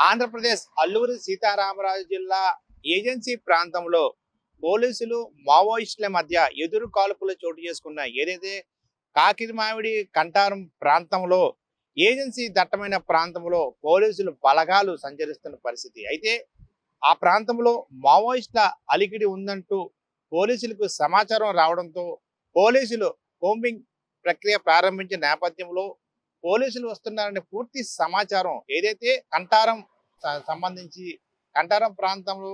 ఆంధ్రప్రదేశ్ అల్లూరి సీతారామరాజు జిల్లా ఏజెన్సీ ప్రాంతంలో పోలీసులు మావోయిస్టుల మధ్య ఎదురు కాల్పులు చోటు చేసుకున్న ఏదైతే కాకిరిమావిడి కంటారం ప్రాంతంలో ఏజెన్సీ దట్టమైన ప్రాంతంలో పోలీసులు బలగాలు సంచరిస్తున్న పరిస్థితి. అయితే ఆ ప్రాంతంలో మావోయిస్టుల అలికిడి ఉందంటూ పోలీసులకు సమాచారం రావడంతో పోలీసులు కోంబింగ్ ప్రక్రియ ప్రారంభించిన నేపథ్యంలో పోలీసులు వస్తున్నారనే పూర్తి సమాచారం ఏదైతే కంటారం సంబంధించి కంటారం ప్రాంతంలో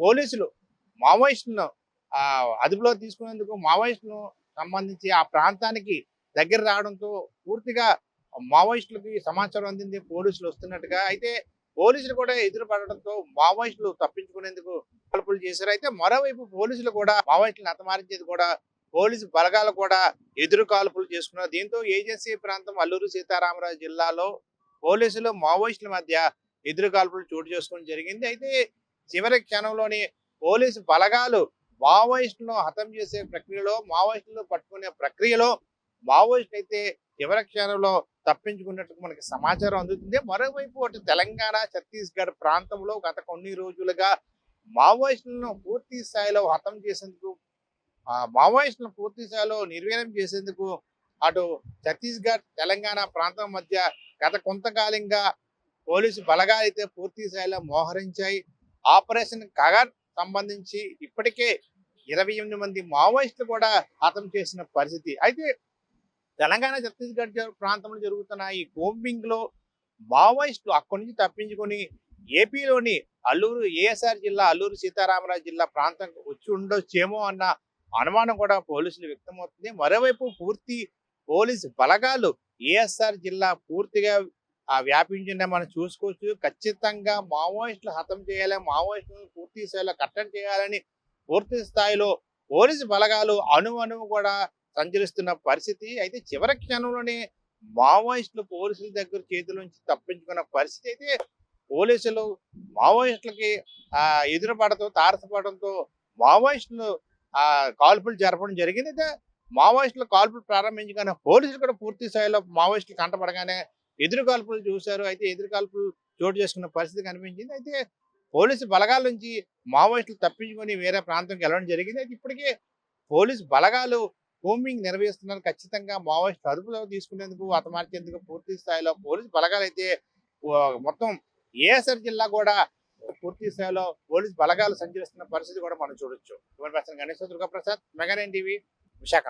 పోలీసులు మావోయిస్టులను ఆ, అదుపులో తీసుకునేందుకు మావోయిస్టులను సంబంధించి ఆ ప్రాంతానికి దగ్గర రావడంతో పూర్తిగా మావోయిస్టులకి సమాచారం అందింది పోలీసులు వస్తున్నట్టుగా. అయితే పోలీసులు కూడా ఎదురుపడడంతో మావోయిస్టులు తప్పించుకునేందుకు కాల్పులు చేశారు. అయితే మరోవైపు పోలీసులు కూడా మావోయిస్టులను అతమారించేది కూడా పోలీసు బలగాలు కూడా ఎదురు కాల్పులు చేసుకున్నారు. దీంతో ఏజెన్సీ ప్రాంతం అల్లూరు సీతారామరాజు జిల్లాలో పోలీసులు మావోయిస్టుల మధ్య ఎదురు కాల్పులు చోటు చేసుకోవడం జరిగింది. అయితే చివరి క్షణంలోని పోలీసు బలగాలు మావోయిస్టులను హతం చేసే ప్రక్రియలో మావోయిస్టులను పట్టుకునే ప్రక్రియలో మావోయిస్టులు అయితే చివరి క్షణంలో తప్పించుకున్నట్టు మనకి సమాచారం అందుతుంది. మరోవైపు అటు తెలంగాణ ఛత్తీస్గఢ్ ప్రాంతంలో గత కొన్ని రోజులుగా మావోయిస్టులను పూర్తి స్థాయిలో హతం చేసేందుకు ఆ మావోయిస్టులను పూర్తి స్థాయిలో నిర్వీర్యం చేసేందుకు అటు ఛత్తీస్గఢ్ తెలంగాణ ప్రాంతం మధ్య గత కొంతకాలంగా పోలీసు బలగాలు అయితే పూర్తి స్థాయిలో మోహరించాయి. ఆపరేషన్ కగర్ సంబంధించి ఇప్పటికే ఇరవై ఎనిమిది మంది మావోయిస్టులు కూడా హతం చేసిన పరిస్థితి. అయితే తెలంగాణ ఛత్తీస్గఢ్ ప్రాంతంలో జరుగుతున్న ఈ కోంబింగ్లో మావోయిస్టులు అక్కడి నుంచి తప్పించుకొని ఏపీలోని అల్లూరు ఏఎస్ఆర్ జిల్లా అల్లూరు సీతారామరాజు జిల్లా ప్రాంతం వచ్చి ఉండొచ్చేమో అన్న అనుమానం కూడా పోలీసులు వ్యక్తమవుతుంది. మరోవైపు పూర్తి పోలీసు బలగాలు ఏఎస్ఆర్ జిల్లా పూర్తిగా ఆ వ్యాపించిందే మనం చూసుకోవచ్చు. ఖచ్చితంగా మావోయిస్టులు హతం చేయాలి మావోయిస్టులను పూర్తి స్థాయిలో కట్టడి చేయాలని పూర్తి స్థాయిలో పోలీసు బలగాలు అణు అణువు కూడా సంచరిస్తున్న పరిస్థితి. అయితే చివరి క్షణంలోనే మావోయిస్టులు పోలీసుల దగ్గర చేతుల నుంచి తప్పించుకున్న పరిస్థితి అయితే పోలీసులు మావోయిస్టులకి ఆ ఎదురుపడతో తారసపడడంతో మావోయిస్టులు ఆ కాల్పులు జరపడం జరిగింది. అయితే మావోయిస్టులు కాల్పులు ప్రారంభించగానే పోలీసులు కూడా పూర్తి స్థాయిలో మావోయిస్టులు కంటపడగానే ఎదురు కాల్పులు చూశారు. అయితే ఎదురు కాల్పులు చోటు చేసుకున్న పరిస్థితి కనిపించింది. అయితే పోలీసు బలగాల నుంచి మావోయిస్టులు తప్పించుకొని వేరే ప్రాంతంకి వెళ్ళడం జరిగింది. అయితే ఇప్పటికే పోలీసు బలగాలు హోమింగ్ నిర్వహిస్తున్నారు. ఖచ్చితంగా మావోయిస్టు అదుపులో తీసుకునేందుకు అతమార్చేందుకు పూర్తి స్థాయిలో పోలీసు బలగాలు అయితే మొత్తం ఏఎస్ఆర్ జిల్లా కూడా పూర్తి స్థాయిలో పోలీసు బలగాలు సంచరిస్తున్న పరిస్థితి కూడా మనం చూడొచ్చు. Ganeshwara Durgaprasad mega nine TV Visakha